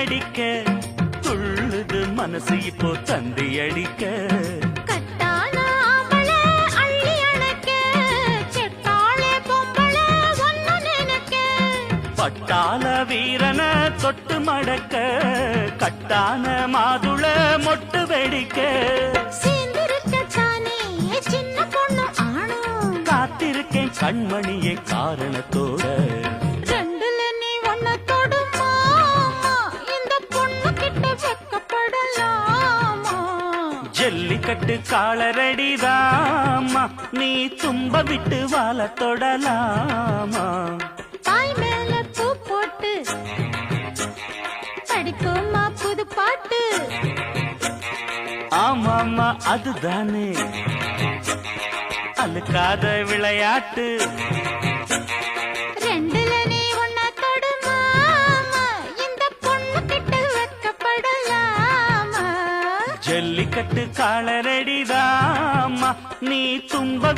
அடிக்க துள்ளுது மனசு இப்போ தந்தி அடிக்க. பட்டாள வீரன தொட்டு மடக்க கட்டான மாதுள மொட்டு வெடிக்க பொண்ணு. காத்திருக்கேன் கண்மணியே காரணத்தோட ஜல்லிக்கட்டு காலரடிதாமா நீ தும்ப விட்டு வாழ தொடலாமா தாய் மேல பூ போட்டு படிக்குமா புது பாட்டு? ஆமாமா அதுதானே. அழுக்காத விளையாட்டு. ஜல்லிக்கட்டு காலரடிதாமா நீ தும்ப